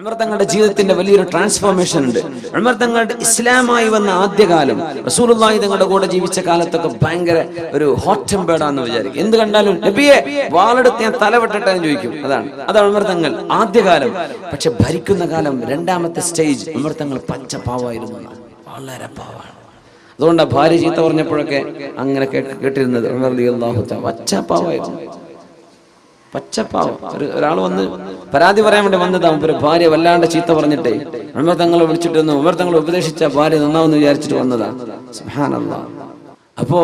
ഉമർ തങ്ങളുടെ ജീവിതത്തിന്റെ വലിയൊരു ട്രാൻസ്ഫോർമേഷൻ ഉണ്ട്. ഉമർ തങ്ങളുടെ ഇസ്ലാമായി വന്ന ആദ്യകാലം റസൂലുള്ളാഹി തങ്ങളുടെ കൂടെ ജീവിച്ച കാലത്തൊക്കെ ഭയങ്കര ഒരു ഹോട്ട് ടെമ്പേർഡാന്ന് വിചാരിക്കും. എന്ത് കണ്ടാലും നബിയെ വാളെടുത്ത് ഞാൻ തലവെട്ടിട്ടെ ചോദിക്കും. അതാണ്. അതാണ് ഉമർ തങ്ങൾ ആദ്യകാലം. പക്ഷെ ഭരിക്കുന്ന കാലം രണ്ടാമത്തെ സ്റ്റേജ് ഉമർ തങ്ങൾ പച്ച പാവായിരുന്നു. വളരെ പാവാണ്. അതുകൊണ്ടാണ് ഭാര്യ ചീത്ത പറഞ്ഞപ്പോഴൊക്കെ അങ്ങനെ കേട്ടിരുന്നത്. ഉമർ തആല. പച്ച പാവായിരുന്നു. പച്ചപ്പാവം? ഒരാൾ വന്ന് പരാതി പറയാൻ വേണ്ടി വന്നതാ ഒരു ഭാര്യ വല്ലാണ്ട് ചീത്ത പറഞ്ഞിട്ടേ. ഉമർ തങ്ങളെ വിളിച്ചിട്ട് വന്നു. ഉമർ തങ്ങളെ ഉപദേശിച്ച ഭാര്യ നന്നാവെന്ന് വിചാരിച്ചിട്ട് വന്നതാ. സുബ്ഹാനല്ലാ. അപ്പോ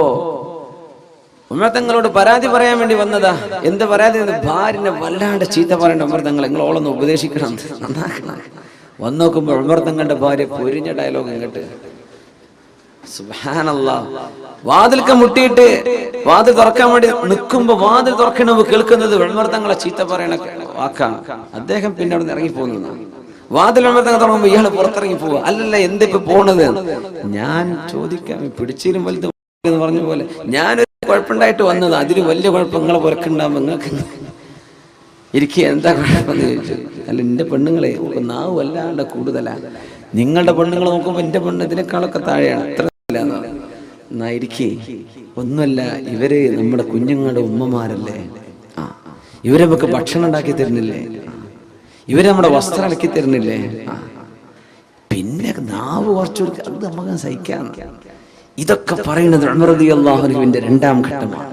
ഉമർ തങ്ങളോട് പരാതി പറയാൻ വേണ്ടി വന്നതാ. എന്ത് പരാതി? ഭാര്യ വല്ലാണ്ട് ചീത്ത പറയേണ്ട ഉമർ തങ്ങൾ. നിങ്ങൾ ഓളൊന്ന് ഉപദേശിക്കണം. നന്നാക്കണം. വന്നു നോക്കുമ്പോൾ ഉമർ തങ്ങളുടെ ഭാര്യ പൊരിഞ്ഞ ഡയലോഗ് ഇങ്ങോട്ട്. സുബ്ഹാനല്ലാ. വാതിൽക്ക് മുട്ടിയിട്ട് വാതിൽ തുറക്കാൻ വേണ്ടി നിൽക്കുമ്പോ വാതിൽ തുറക്കണ കേൾക്കുന്നത് വെൺമർത്തങ്ങളെ ചീത്ത പറയണ വാക്കാണ്. അദ്ദേഹം പിന്നെ അവിടെ ഇറങ്ങി പോകുന്നു വാതിൽ വെൺമർത്തങ്ങൾ തുറങ്ങുമ്പോ ഇയാൾ പുറത്തിറങ്ങി പോവുക. അല്ലല്ല എന്തിപ്പോ പോണത്? ഞാൻ ചോദിക്കാം പിടിച്ചിലും വലുത് എന്ന് പറഞ്ഞ പോലെ ഞാനൊരു കുഴപ്പമുണ്ടായിട്ട് വന്നത് അതിന് വലിയ കുഴപ്പം നിങ്ങളെ പുറക്കുണ്ടാകുമ്പോ നിങ്ങൾക്ക് ഇരിക്കുക എന്താ കുഴപ്പമെന്ന് ചോദിച്ചു. അല്ല എന്റെ പെണ്ണുങ്ങളെ നാവ് വല്ലാണ്ട് കൂടുതലാണ് നിങ്ങളുടെ പെണ്ണുങ്ങൾ നോക്കുമ്പോൾ എന്റെ പെണ്ണ് ഇതിനേക്കാളൊക്കെ താഴെയാണ്. അത്ര. എന്നാ ഒന്നല്ല ഒന്നുമല്ല ഇവർ നമ്മുടെ കുഞ്ഞുങ്ങളുടെ ഉമ്മമാരല്ലേ? ആ. ഇവരെ നമുക്ക് ഭക്ഷണം ഉണ്ടാക്കി തരുന്നില്ലേ? ഇവരെ നമ്മുടെ വസ്ത്രം ഇളക്കി തരുന്നില്ലേ? പിന്നെ നാവ് കുറച്ചു അത് നമുക്ക് സഹിക്കാം. ഇതൊക്കെ പറയുന്നത് ഉമറദി അള്ളാഹുനുവിന്റെ രണ്ടാം ഘട്ടമാണ്.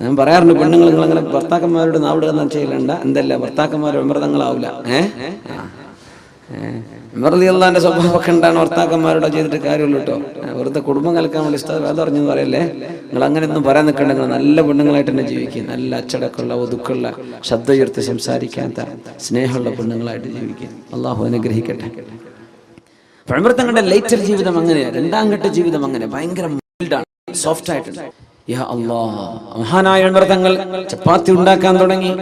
ഞാൻ പറയാറുണ്ട് പെണ്ണുങ്ങൾ നിങ്ങളങ്ങനെ ഭർത്താക്കന്മാരുടെ നാവിടുക ചെയ്യലണ്ട എന്തല്ല? ഭർത്താക്കന്മാർ അമൃതങ്ങളാവില്ല ഏഹ് അള്ളാന്റെ സ്വഭാവമൊക്കെ ഉണ്ടാണ് ഭർത്താക്കന്മാരോട് ചെയ്തിട്ട് കാര്യമുള്ളൂ കേട്ടോ. വെറുതെ കുടുംബം കലക്കാൻ വേണ്ടി ഇഷ്ടം വേദം അറിഞ്ഞെന്ന് പറയല്ലേ? നിങ്ങൾ അങ്ങനെ ഒന്നും പറയാൻ നിൽക്കണ്ട. നിങ്ങൾ നല്ല പെണ്ണുങ്ങളായിട്ട് തന്നെ ജീവിക്കുക. നല്ല അച്ചടക്കമുള്ള ഒതുക്കുള്ള ശബ്ദം ഉയർത്തി സംസാരിക്കാത്ത സ്നേഹമുള്ള പെണ്ണുങ്ങളായിട്ട് ജീവിക്കുക. അള്ളാഹു അനുഗ്രഹിക്കട്ടെ. പഴമൃത്തങ്ങളുടെ ലൈറ്റർ ജീവിതം അങ്ങനെയാണ് രണ്ടാം ഘട്ട ജീവിതം അങ്ങനെ ഭയങ്കര മൈൽഡാണ് സോഫ്റ്റ് ആയിട്ടുണ്ട്. മഹാനായ തങ്ങൾ ചപ്പാത്തി ഉണ്ടാക്കാൻ തുടങ്ങി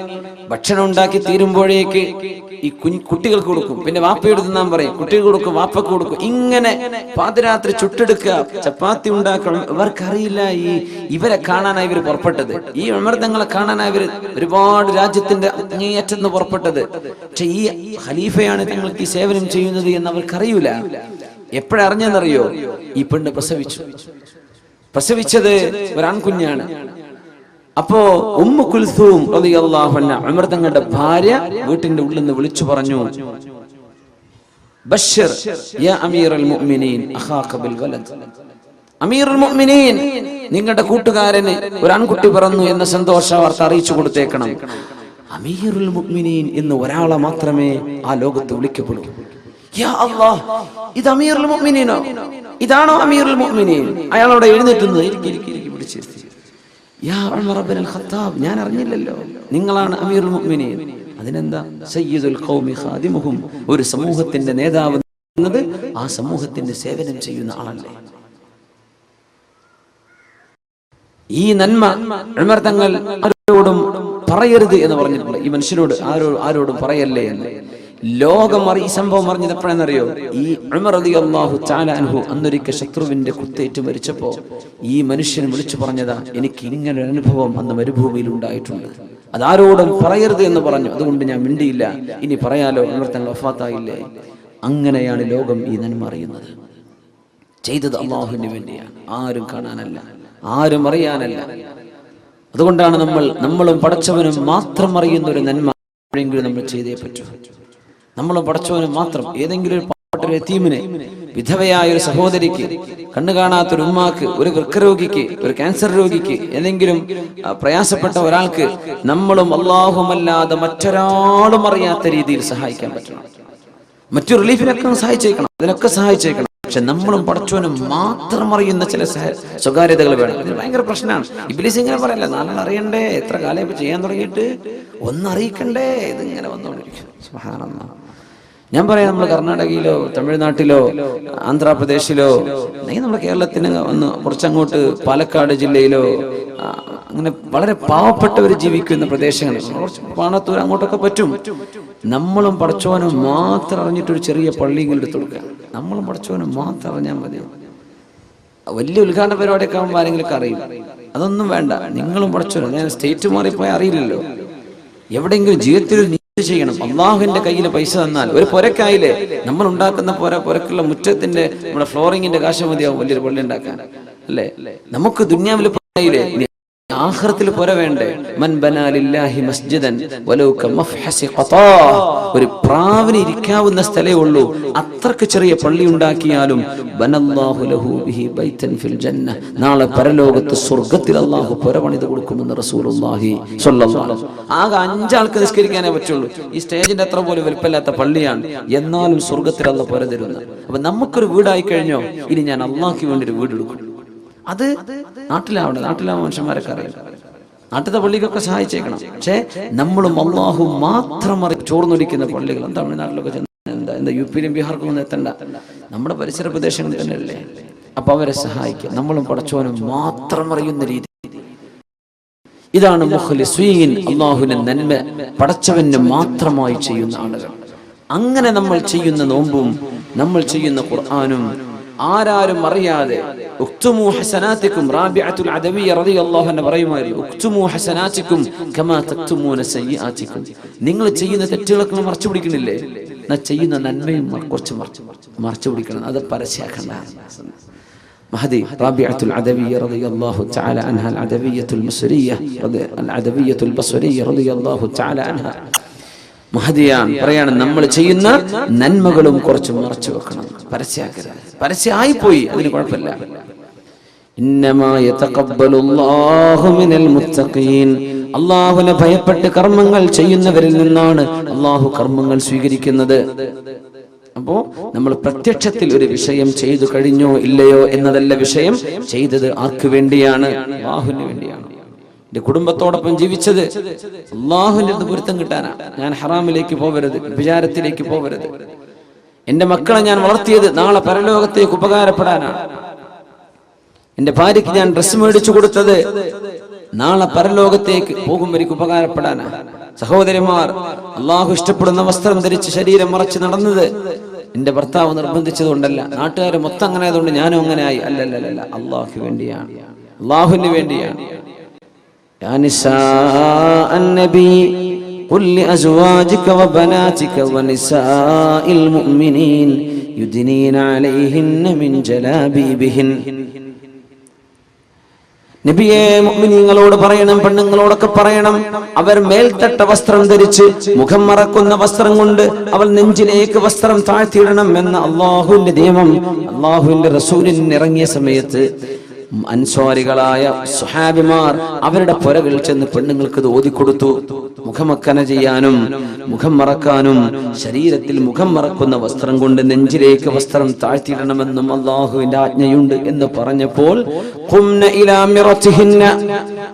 ഭക്ഷണം ഉണ്ടാക്കി തീരുമ്പോഴേക്ക് ഈ കുഞ്ഞ് കുട്ടികൾക്ക് കൊടുക്കും. പിന്നെ വാപ്പയോട് തിന്നാൻ പറയും. കുട്ടികൾ കൊടുക്കും വാപ്പക്ക് കൊടുക്കും. ഇങ്ങനെ പാതിരാത്രി ചുട്ടെടുക്കുക ചപ്പാത്തി ഉണ്ടാക്കണം. ഇവർക്കറിയില്ല ഈ ഇവരെ കാണാനായി ഇവർ പുറപ്പെട്ടത്. ഈ അമൃതങ്ങളെ കാണാനായി ഇവർ ഒരുപാട് രാജ്യത്തിന്റെ അങ്ങേയറ്റെന്ന് പുറപ്പെട്ടത്. പക്ഷെ ഈ ഖലീഫയാണ് തങ്ങൾക്ക് ഈ സേവനം ചെയ്യുന്നത് എന്ന് അവർക്കറിയൂല. എപ്പോഴറിഞ്ഞെന്നറിയോ ഈ പെണ്ണ് പ്രസവിച്ചു. പ്രസവിച്ചത് ഒരാൺകുഞ്ഞാണ്. അപ്പോ ഉമ്മു കുൽസൂം റളിയല്ലാഹു അൻഹ ഉമർ തങ്ങളുടെ ഭാര്യ വീട്ടിന്റെ ഉള്ളിൽ നിന്ന് വിളിച്ചു പറഞ്ഞു ബശ്ശിർ യാ അമീറുൽ മുഅ്മിനീൻ അഖാക ബിൽ വലദ്. അമീറുൽ മുഅ്മിനീൻ നിങ്ങളുടെ കൂട്ടുകാരന് ഒരു ആൺകുട്ടി പിറന്നു എന്ന സന്തോഷ വാർത്ത അറിയിച്ചു കൊടുത്തേക്കണം. അമീറുൽ മുഅ്മിനീൻ എന്ന് ഒരാളെ മാത്രമേ ആ ലോകത്ത് വിളിക്കപ്പെടൂ. യാ അല്ലാഹ് ഇത് അമീറുൽ മുഅ്മിനീനോ? ഇതാണോ അമീറുൽ മുഅ്മിനീൻ? അയാളോട് എഴുന്നേറ്റുന്നത് ഇരിക്കി പിടിച്ചിരുത്തി. യാ ഖത്താബ് ഞാൻ അറിഞ്ഞില്ലല്ലോ. നിങ്ങളാണ് അമീറുൽ മുഅ്മിനീൻ. അതിനെന്താ? സയ്യിദുൽ ഖൗമി ഖാദിമുഹും ഒരു സമൂഹത്തിന്റെ നേതാവ് ആ സമൂഹത്തിന്റെ സേവനം ചെയ്യുന്ന ആളല്ലേ. ഈ നന്മ ഉമർ തങ്ങൾ ആരോടും പറയരുത് എന്ന് പറഞ്ഞിട്ടുണ്ട്. ഈ മനുഷ്യനോട് ആരോ ആരോടും പറയല്ലേ എന്ന്. ലോകം അറി ഈ സംഭവം അറിഞ്ഞത് എപ്പോഴെന്നറിയോ ഈ ഉമർ റളിയല്ലാഹു തആല അൻഹു അന്നൊരിക്കൽ ശത്രുവിന്റെ കുത്തേറ്റ് മരിച്ചപ്പോ ഈ മനുഷ്യൻ വിളിച്ചു പറഞ്ഞതാ എനിക്ക് ഇങ്ങനെ അനുഭവം അന്ന് മരുഭൂമിയിൽ ഉണ്ടായിട്ടുണ്ട്. അതാരോടും പറയരുത് എന്ന് പറഞ്ഞു. അതുകൊണ്ട് ഞാൻ മിണ്ടിയില്ല. ഇനി പറയാലോ ഉമർ തങ്ങൾ വഫാത്തായില്ലേ? അങ്ങനെയാണ് ലോകം ഈ നന്മ അറിയുന്നത്. ചെയ്തത് അള്ളാഹുവിന് വേണ്ടിയാണ്. ആരും കാണാനല്ല. ആരും അറിയാനല്ല. അതുകൊണ്ടാണ് നമ്മൾ നമ്മളും പടച്ചവനും മാത്രം അറിയുന്ന ഒരു നന്മ എപ്പോഴെങ്കിലും നമ്മൾ ചെയ്തേ പറ്റൂ. നമ്മളും പഠിച്ചവന് മാത്രം ഏതെങ്കിലും ഒരു പാവപ്പെട്ട തീമിനെ വിധവയായ ഒരു സഹോദരിക്ക് കണ്ണു കാണാത്ത ഒരു ഉമ്മാക്ക് ഒരു വൃക്കരോഗിക്ക് ഒരു ക്യാൻസർ രോഗിക്ക് ഏതെങ്കിലും പ്രയാസപ്പെട്ട ഒരാൾക്ക് നമ്മളും അല്ലാഹുമല്ലാതെ മറ്റൊരാളും അറിയാത്ത രീതിയിൽ സഹായിക്കാൻ പറ്റണം. മറ്റു റിലീഫിനൊക്കെ സഹായിച്ചേക്കണം അതിനൊക്കെ സഹായിച്ചേക്കണം. പക്ഷെ നമ്മളും പടച്ചവനും മാത്രം അറിയുന്ന ചില സ്വകാര്യതകൾ വേണം. ഇത് ഭയങ്കര പ്രശ്നമാണ്. ഇബിലിസ് ഇങ്ങനെ പറയല്ല നാളെ അറിയണ്ടേ? എത്ര കാലം ഇപ്പൊ ചെയ്യാൻ തുടങ്ങിയിട്ട്? ഒന്നറിയിക്കണ്ടേ ഇതിങ്ങനെ വന്നുകൊണ്ടിരിക്കും. ഞാൻ പറയാം നമ്മൾ കർണാടകയിലോ തമിഴ്നാട്ടിലോ ആന്ധ്രാപ്രദേശിലോ അല്ലെങ്കിൽ നമ്മുടെ കേരളത്തിന് ഒന്ന് കുറച്ചങ്ങോട്ട് പാലക്കാട് ജില്ലയിലോ അങ്ങനെ വളരെ പാവപ്പെട്ടവർ ജീവിക്കുന്ന പ്രദേശങ്ങൾ കുറച്ച് പാണത്തൂർ അങ്ങോട്ടൊക്കെ പറ്റും. നമ്മളും പടച്ചോനും മാത്രം അറിഞ്ഞിട്ടൊരു ചെറിയ പള്ളിയും എടുത്തു കൊടുക്കുക. നമ്മളും പടച്ചോനും മാത്രം അറിഞ്ഞാൽ മതി. വലിയ ഉദ്ഘാടന പരിപാടിയൊക്കെ ആകുമ്പോൾ ആരെങ്കിലും അറിയും. അതൊന്നും വേണ്ട. നിങ്ങളും പടച്ചോനും. ഞാൻ സ്റ്റേറ്റ് മാറിപ്പോയി അറിയില്ലല്ലോ. എവിടെയെങ്കിലും ജീവിതത്തിൽ ചെയ്യണം? അള്ളാഹുവിന്റെ കയ്യിൽ പൈസ തന്നാൽ ഒരു പുരക്കായില്ലേ നമ്മൾ ഉണ്ടാക്കുന്ന പുര പുരക്കുള്ള മുറ്റത്തിന്റെ നമ്മുടെ ഫ്ലോറിങ്ങിന്റെ കാശ് മതിയാവും വലിയൊരു പള്ളി ഉണ്ടാക്കാൻ. അല്ലേ? നമുക്ക് ദുന്യാവിൽ പുരയില്ലേ ഇനി ആഖിറത്തിൽ പുര വേണ്ടേ? മൻ ബനാ ലില്ലാഹി മസ്ജിദൻ വലൗ മഫ്ഹസി ഖതാ ഒരു പ്രാവിന് ഇരിക്കാവുന്ന സ്ഥലേ ഉള്ളൂ. അത്രയ്ക്ക് ചെറിയ പള്ളി ഉണ്ടാക്കിയാലും ബനല്ലാഹു ലഹു ബിഹി ബൈതൻ ഫിൽ ജന്ന. നാളെ പരലോകത്ത് സ്വർഗത്തിൽ അല്ലാഹു പുര പണിത് കൊടുക്കുമെന്ന് റസൂലുള്ളാഹി സ്വല്ലല്ലാഹു അലൈഹി. ആകെ അഞ്ചാൾക്ക് നിസ്കരിക്കാനേ പറ്റുള്ളൂ. ഈ സ്റ്റേജിന്റെ അത്ര പോലും വലിപ്പമില്ലാത്ത പള്ളിയാണ് എന്നാലും സ്വർഗത്തിൽ അല്ല പുര തരുന്നത്. അപ്പൊ നമുക്കൊരു വീടായി കഴിഞ്ഞോ? ഇനി ഞാൻ അള്ളാഹ്ക്ക് വേണ്ടി ഒരു വീട് എടുക്കും അത് നാട്ടിലാവണം നാട്ടിലാവുന്ന മനുഷ്യന്മാരൊക്കെ അറിയാം. നാട്ടിലത്തെ പള്ളിക്കൊക്കെ സഹായിച്ചേക്കണം. പക്ഷേ നമ്മളും അള്ളാഹു മാത്രം അറി ചോർന്നൊലിക്കുന്ന പള്ളികൾ. തമിഴ്നാട്ടിലൊക്കെ ചെന്ന് എന്താ എന്താ യു പിയിലും ബീഹാർക്കും ഒന്നും എത്തണ്ട. നമ്മുടെ പരിസര പ്രദേശങ്ങളിൽ തന്നെയല്ലേ? അപ്പൊ അവരെ സഹായിക്കും. നമ്മളും പടച്ചോനും മാത്രം അറിയുന്ന രീതി. ഇതാണ് അള്ളാഹുവിനെ നന്മ. പടച്ചവന് മാത്രമായി ചെയ്യുന്ന ആളുകൾ. അങ്ങനെ നമ്മൾ ചെയ്യുന്ന നോമ്പും നമ്മൾ ചെയ്യുന്ന ഖുർആാനും ആരാരും അറിയാതെ ഉക്തുമു ഹസനാത്തിക്കും റാബിഅത്തുൽ അദവിയ റളിയല്ലാഹു അൻഹ പറയുമായിരുന്നു ഉക്തുമു ഹസനാത്തിക്കും കമാ തക്തുമൂന സയ്യിആത്തിക്കും നിങ്ങൾ ചെയ്യുന്ന തെറ്റുകളൊക്കെ നിങ്ങൾ മറച്ചു പിടിക്കണില്ലേ എന്നാ ചെയ്യുന്ന നന്മയും മ- കുറച്ച് മറച്ചു മറച്ചു പിടിക്കണം അത് പരസ്യാക്കണ്ട مهدي رابعة العدوية رضي الله تعالى عنها العدوية المصرية رضي العدوية البصرية رضي الله تعالى عنها മഹദിയാണ് പറയാണ് നമ്മൾ ചെയ്യുന്ന നന്മകളും കുറച്ച് മറച്ചു വെക്കണം പരസ്യാക്കരുത് പരസ്യമായി പോയി അതിന് കുഴപ്പമില്ല അള്ളാഹുവിനെ ഭയപ്പെട്ട് കർമ്മങ്ങൾ ചെയ്യുന്നവരിൽ നിന്നാണ് അള്ളാഹു കർമ്മങ്ങൾ സ്വീകരിക്കുന്നത്. അപ്പോ നമ്മൾ പ്രത്യക്ഷത്തിൽ ഒരു വിഷയം ചെയ്തു കഴിഞ്ഞോ ഇല്ലയോ എന്നതല്ല വിഷയം. ചെയ്തത് ആർക്കു വേണ്ടിയാണ്? അള്ളാഹുവിന് വേണ്ടിയാണ്. എന്റെ കുടുംബത്തോടൊപ്പം ജീവിച്ചത് അള്ളാഹുവിന്റെ അടുത്ത് പൊരുത്തം കിട്ടാനാണ് ഞാൻ ഹറാമിലേക്ക് പോവരുത് വിചാരത്തിലേക്ക് പോവരുത്. എന്റെ മക്കളെ ഞാൻ വളർത്തിയത് നാളെ പരലോകത്തേക്ക് ഉപകാരപ്പെടാനാണ്. എന്റെ ഭാര്യയ്ക്ക് ഞാൻ ഡ്രസ്സ് മേടിച്ചു കൊടുത്തത് നാളെ പരലോകത്തേക്ക് പോകുമ്പോഴേക്ക് ഉപകാരപ്പെടാനാ സഹോദരിമാർ അള്ളാഹു ഇഷ്ടപ്പെടുന്ന വസ്ത്രം ധരിച്ച് ശരീരം മറച്ച് നടന്നത് എന്റെ ഭർത്താവ് നിർബന്ധിച്ചതുകൊണ്ടല്ല നാട്ടുകാർ മൊത്തം അങ്ങനെ ആയതുകൊണ്ട് ഞാനും അങ്ങനെ ആയി അല്ലല്ലല്ല അള്ളാഹു വേണ്ടിയാണ് അള്ളാഹുവിന് വേണ്ടിയാണ് يا نساء النبي قل لأزواجك وبناتك ونساء المؤمنين يدنين عليهن من جلابيبهن നബിയെ മുഅ്മിനീങ്ങളോട് പറയണം പെണ്ണുങ്ങളോടൊക്കെ പറയണം. അവർ മേൽത്തട്ട വസ്ത്രം ധരിച്ച് മുഖം മറക്കുന്ന വസ്ത്രം കൊണ്ട് അവൾ നെഞ്ചിലേക്ക് വസ്ത്രം താഴ്ത്തിയിടണം എന്ന അള്ളാഹുവിന്റെ നിയമം അള്ളാഹുവിന്റെ റസൂലിന് ഇറങ്ങിയ സമയത്ത് അൻസ്വാരികളായ സുഹാബിമാർ അവരുടെ പുരകളിൽ ചെന്ന് പെണ്ണുങ്ങൾക്ക് ഓതിക്കൊടുത്തു മുഖമക്കന ചെയ്യാനും മുഖം മറക്കാനും ശരീരത്തിൽ മുഖം മറക്കുന്ന വസ്ത്രം കൊണ്ട് നെഞ്ചിലേക്ക് വസ്ത്രം താഴ്ത്തിയിടണമെന്നും അള്ളാഹുവിന്റെ ആജ്ഞയുണ്ട് എന്ന് പറഞ്ഞപ്പോൾ.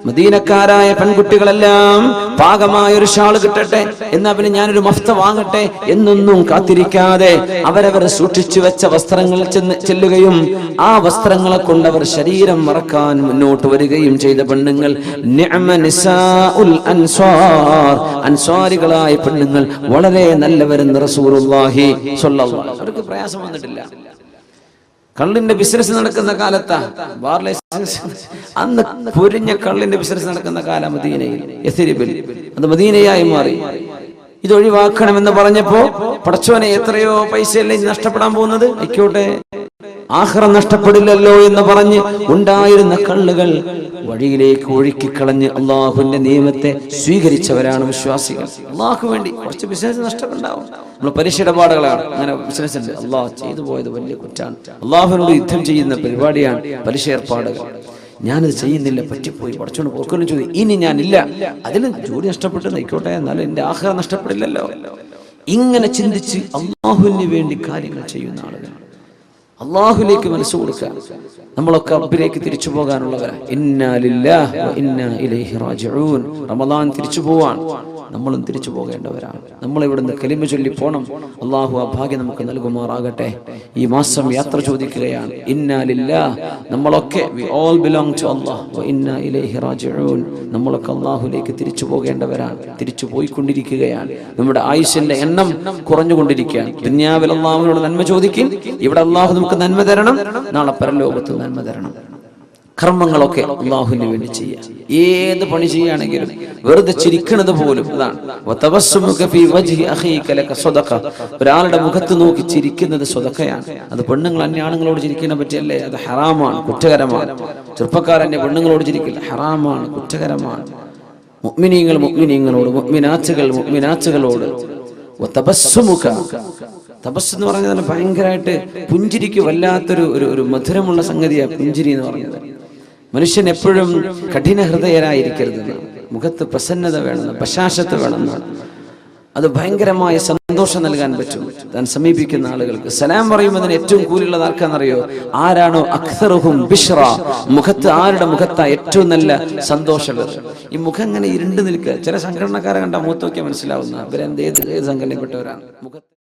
മദീനക്കാരായ പെൺകുട്ടികളെല്ലാം പാകമായ ഒരു ഷാൾ കിട്ടട്ടെ എന്ന് പിന്നെ ഞാനൊരു മഫ്ത വാങ്ങട്ടെ എന്നൊന്നും കാത്തിരിക്കാതെ അവരവർ സൂക്ഷിച്ചു വെച്ച വസ്ത്രങ്ങൾ ചെന്ന് ചെല്ലുകയും ആ വസ്ത്രങ്ങളെ കൊണ്ടവർ അവർ ശരീരം മറക്കാൻ മുന്നോട്ട് വരികയും ചെയ്ത പെണ്ണുങ്ങൾ അൻസ്വാരികളായ പെണ്ണുങ്ങൾ വളരെ നല്ലവരെന്ന് അലൈഹി അവർക്ക് പ്രയാസം വന്നിട്ടില്ല. കള്ളിന്റെ ബിസിനസ് നടക്കുന്ന കാലത്താ. ബാർ ലൈസൻസ് അന്ന് പൊരിഞ്ഞ കള്ളിന്റെ ബിസിനസ് നടക്കുന്ന കാലം മദീനയിൽ. അത് മദീനയായി മാറി. ഇതൊഴിവാക്കണമെന്ന് പറഞ്ഞപ്പോ പടച്ചോനെ എത്രയോ പൈസയല്ലേ നഷ്ടപ്പെടാൻ പോകുന്നത്? ആയിക്കോട്ടെ. ആഹ്റം നഷ്ടപ്പെടില്ലല്ലോ എന്ന് പറഞ്ഞ് ഉണ്ടായിരുന്ന കള്ളുകൾ വഴിയിലേക്ക് ഒഴുക്കിക്കളഞ്ഞ് അള്ളാഹുവിന്റെ നിയമത്തെ സ്വീകരിച്ചവരാണ് വിശ്വാസികൾ. അള്ളാഹു വേണ്ടി കുറച്ച് ബിസിനസ് നഷ്ടമുണ്ടാവും നമ്മൾ പലിശ ഇടപാടുകളാണ്. അങ്ങനെ ബിസിനസ് ഉണ്ട്. അള്ളാഹ് ചെയ്തു പോയത് വലിയ കുറ്റാണ്. അള്ളാഹുവിനോട് യുദ്ധം ചെയ്യുന്ന പരിപാടിയാണ് പലിശ ഏർപ്പാടുകൾ. ഞാനത് ചെയ്യുന്നില്ല പറ്റിപ്പോയി. പഠിച്ചോണ്ട് പോക്കുന്നു ചോദി. ഇനി ഞാനില്ല. അതിന് ജോലി നഷ്ടപ്പെട്ടു നിൽക്കോട്ടെ എന്നാലും എന്റെ ആഹാരം നഷ്ടപ്പെടില്ലല്ലോ. ഇങ്ങനെ ചിന്തിച്ച് അള്ളാഹുവിന് വേണ്ടി കാര്യങ്ങൾ ചെയ്യുന്ന ആളുകൾ അള്ളാഹുലേക്ക് മനസ്സ് കൊടുക്കുക. നമ്മളൊക്കെ റബ്ബിലേക്ക് തിരിച്ചു പോകാനുള്ളവരാ. ഇന്നാലില്ലാ റമദാൻ തിരിച്ചു പോവാൻ. നമ്മളും തിരിച്ചു പോകേണ്ടവരാണ്. നമ്മൾ ഇവിടുന്ന് കലിമ ചൊല്ലി പോണം. അള്ളാഹു ആ ഭാഗ്യം നമുക്ക് നൽകുമാറാകട്ടെ. ഈ മാസം യാത്ര ചോദിക്കുകയാണ് ഇന്നാലില്ല നമ്മളൊക്കെ വി ഓൾ ബിലോങ് ടു ഇന്നാ ഇലൈഹി റാജിഊൻ. നമ്മളൊക്കെ അള്ളാഹുലേക്ക് തിരിച്ചു പോകേണ്ടവരാണ്. തിരിച്ചു പോയിക്കൊണ്ടിരിക്കുകയാണ്. നമ്മുടെ ആയുഷിന്റെ എണ്ണം കുറഞ്ഞുകൊണ്ടിരിക്കുകയാണ്. ദുന്യാവിൽ അള്ളാഹുവിനോട് നന്മ ചോദിക്കും. ഇവിടെ അള്ളാഹു നമുക്ക് നന്മ തരണം. നാളെ പരലോകത്ത് നന്മ തരണം. കർമ്മങ്ങളൊക്കെ അള്ളാഹുവിന് വേണ്ടി ചെയ്യുക. ഏത് പണി ചെയ്യുകയാണെങ്കിലും വെറുതെ ചിരിക്കണത് പോലും അതാണ്. ഒരാളുടെ മുഖത്ത് നോക്കി ചിരിക്കുന്നത് സ്വതക്കയാണ് അത് പെണ്ണുങ്ങൾ അന്യ ആണുങ്ങളോട് ചിരിക്കുന്ന പറ്റിയല്ലേ? അത് ഹറാമാണ് കുറ്റകരമാണ്. ചെറുപ്പക്കാരന്റെ പെണ്ണുങ്ങളോട് ചിരിക്കില്ല. ഹറാമാണ് കുറ്റകരമാണ്. മുഗ്മിനീങ്ങൾ മുഗ്മിനീങ്ങളോട് മുഗ്മിനാച്ചുകൾ മുഗ്മിനാച്ചുകളോട്. തപസ് എന്ന് പറഞ്ഞാൽ ഭയങ്കരമായിട്ട് പുഞ്ചിരിക്ക് വല്ലാത്തൊരു ഒരു ഒരു മധുരമുള്ള സംഗതിയാണ് പുഞ്ചിരി എന്ന് പറഞ്ഞത് മനുഷ്യൻ എപ്പോഴും കഠിന ഹൃദയരായിരിക്കരുത് മുഖത്ത് പ്രസന്നത വേണം പശാശത്ത് വേണം. അത് ഭയങ്കരമായ സന്തോഷം നൽകാൻ പറ്റും. താൻ സമീപിക്കുന്ന ആളുകൾക്ക് സലാം പറയുമ്പോൾ ഏറ്റവും കൂലുള്ളത് ആർക്കാണെന്നറിയോ? ആരാണോ അക്സറുഹും ബിഷ്റ മുഖത്ത് ആരുടെ മുഖത്താ ഏറ്റവും നല്ല സന്തോഷമുള്ളത് ഈ മുഖം ഇങ്ങനെ ഇരുണ്ട് നിൽക്കുക. ചില സംഘടനക്കാരെ കണ്ട മുഖത്തൊക്കെ മനസ്സിലാവുന്ന. ഇവരെന്ത് ഏത് ഏത് സംഘടനപ്പെട്ടവരാണ്? മുഖത്ത്